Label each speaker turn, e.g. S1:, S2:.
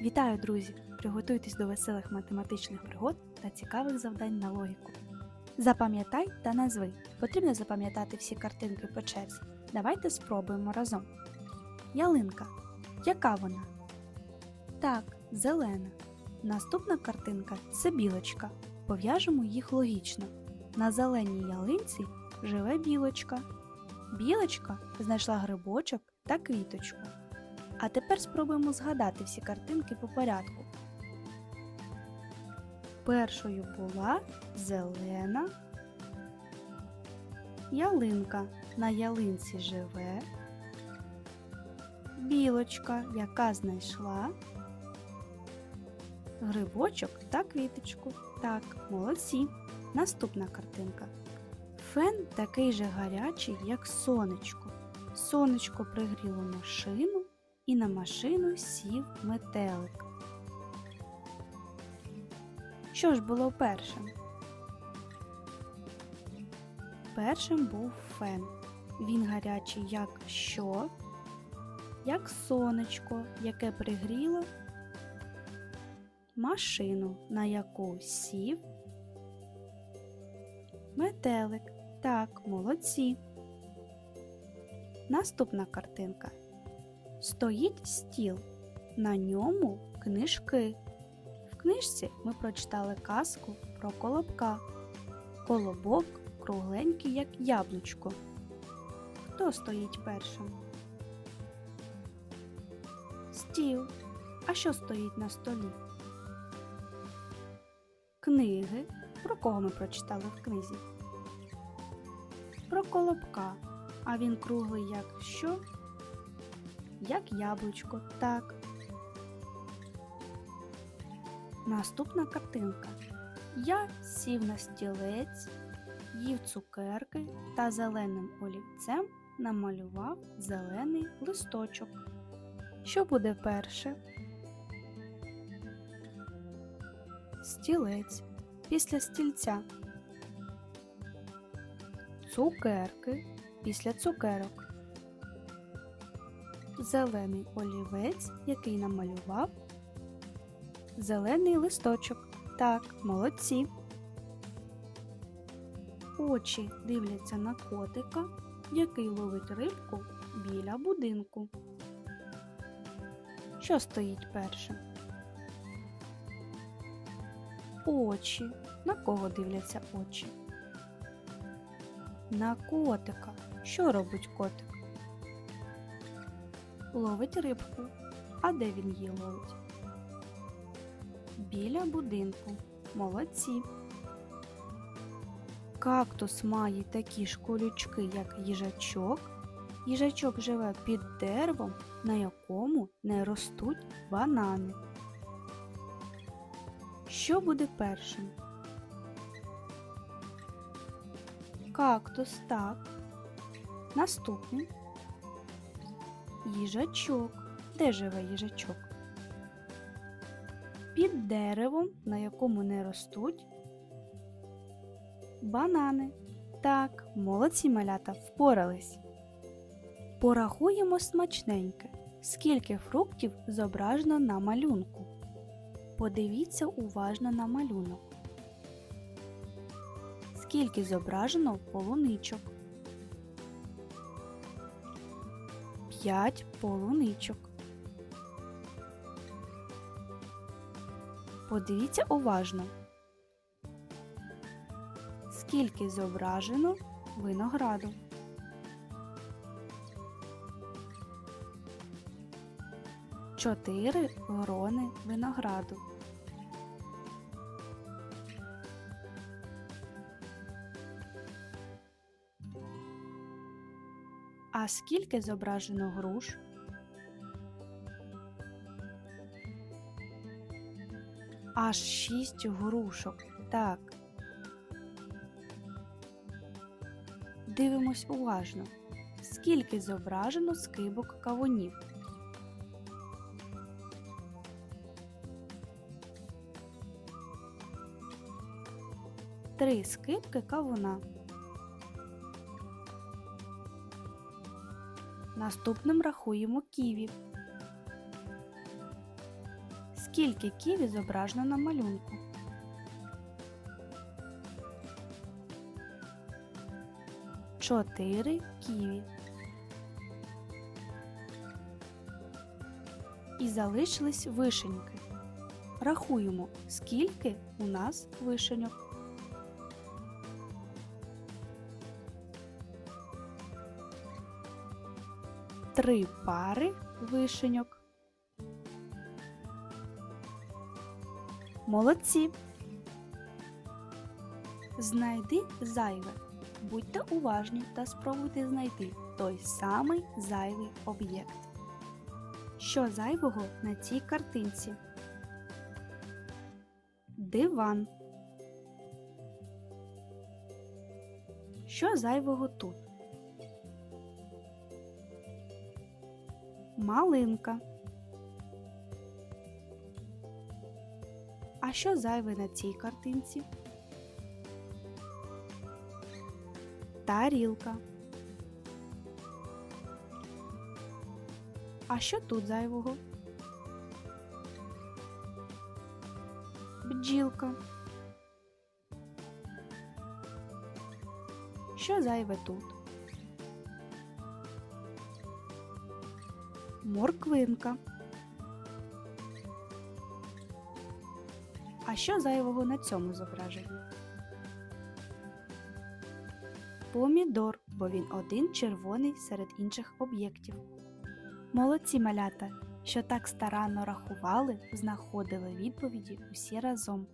S1: Вітаю, друзі! Приготуйтесь до веселих математичних пригод та цікавих завдань на логіку. Запам'ятай та назви. Потрібно запам'ятати всі картинки по черзі. Давайте спробуємо разом. Ялинка. Яка вона? Так, зелена. Наступна картинка це білочка. Пов'яжемо їх логічно. На зеленій ялинці живе білочка. Білочка знайшла грибочок та квіточку. А тепер спробуємо згадати всі картинки по порядку. Першою була зелена ялинка. На ялинці живе білочка, яка знайшла грибочок та квіточку. Так, молодці. Наступна картинка. Фен такий же гарячий, як сонечко. Сонечко пригріло машину і на машину сів метелик. Що ж було першим? Першим був фен. Він гарячий як що? Як сонечко, яке пригріло машину, на яку сів метелик. Так, молодці. Наступна картинка. Стоїть стіл. На ньому книжки. В книжці ми прочитали казку про колобка. Колобок кругленький, як яблучко. Хто стоїть першим? Стіл. А що стоїть на столі? Книги. Про кого ми прочитали в книзі? Про колобка. А він круглий як що? Як яблучко, так. Наступна картинка. Я сів на стілець, їв цукерки та зеленим олівцем намалював зелений листочок. Що буде перше? Стілець. Після стільця. Цукерки після цукерок. Зелений олівець, який намалював. Зелений листочок. Так, молодці. Очі дивляться на котика, який ловить рибку біля будинку. Що стоїть першим? Очі. На кого дивляться очі? На котика. Що робить котик? Ловить рибку. А де він її ловить? Біля будинку. Молодці. Кактус має такі ж колючки, як їжачок. Їжачок живе під деревом, на якому не ростуть банани. Що буде першим? Кактус, так. Наступний. Їжачок. Де живе їжачок? Під деревом, на якому не ростуть. Банани. Так, молодці малята впорались. Порахуємо смачненьке. Скільки фруктів зображено на малюнку. Подивіться уважно на малюнок. Скільки зображено полуничок? П'ять полуничок. Подивіться уважно. Скільки зображено винограду? Чотири грони винограду. А скільки зображено груш? Аж шість грушок. Так. Дивимось уважно. Скільки зображено скибок кавунів? Три скибки кавуна. Наступним рахуємо ківі. Скільки ківі зображено на малюнку? Чотири ківі. І залишились вишеньки. Рахуємо, скільки у нас вишеньок. Три пари вишеньок. Молодці. Знайди зайве. Будьте уважні та спробуйте знайти той самий зайвий об'єкт. Що зайвого на цій картинці? Диван. Що зайвого тут? Малинка. А що зайве на цій картинці? Тарілка. А що тут зайвого? Бджілка. Що зайве тут? Морквинка. А що зайвого на цьому зображенні? Помідор, бо він один червоний серед інших об'єктів. Молодці малята, що так старанно рахували, знаходили відповіді усі разом.